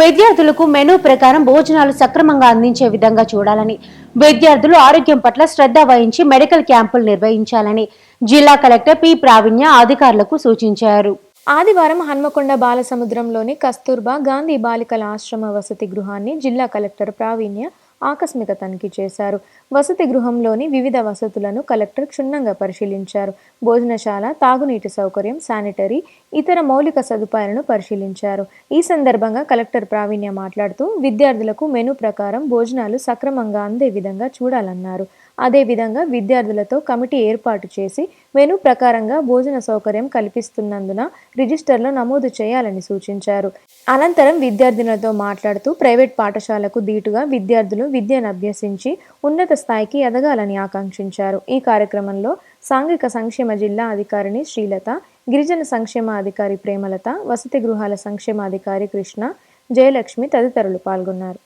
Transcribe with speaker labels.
Speaker 1: విద్యార్థులకు మెనూ ప్రకారం భోజనాలు సక్రమంగా అందించే విధంగా చూడాలని విద్యార్థులు ఆరోగ్యం పట్ల శ్రద్ధ వహించి మెడికల్ క్యాంపులు నిర్వహించాలని జిల్లా కలెక్టర్ పి. ప్రావీణ్య అధికారులకు సూచించారు.
Speaker 2: ఆదివారం హన్మకొండ బాలసముద్రంలోని కస్తూర్బా గాంధీ బాలికల ఆశ్రమ వసతి గృహాన్ని జిల్లా కలెక్టర్ ప్రావీణ్య ఆకస్మిక తనిఖీ చేశారు. వసతి గృహంలోని వివిధ వసతులను కలెక్టర్ క్షుణ్ణంగా పరిశీలించారు. భోజనశాల తాగునీటి సౌకర్యం శానిటరీ ఇతర మౌలిక సదుపాయాలను పరిశీలించారు. ఈ సందర్భంగా కలెక్టర్ ప్రావీణ్య మాట్లాడుతూ విద్యార్థులకు మెనూ ప్రకారం భోజనాలు సక్రమంగా అందే విధంగా చూడాలన్నారు. అదేవిధంగా విద్యార్థులతో కమిటీ ఏర్పాటు చేసి మెను ప్రకారంగా భోజన సౌకర్యం కల్పిస్తున్నందున రిజిస్టర్లో నమోదు చేయాలని సూచించారు. అనంతరం విద్యార్థినులతో మాట్లాడుతూ ప్రైవేట్ పాఠశాలకు దీటుగా విద్యార్థులు విద్యను అభ్యసించి ఉన్నత స్థాయికి ఎదగాలని ఆకాంక్షించారు. ఈ కార్యక్రమంలో సాంఘిక సంక్షేమ జిల్లా అధికారిని శ్రీలత గిరిజన సంక్షేమ అధికారి ప్రేమలత వసతి గృహాల సంక్షేమ అధికారి కృష్ణ జయలక్ష్మి తదితరులు పాల్గొన్నారు.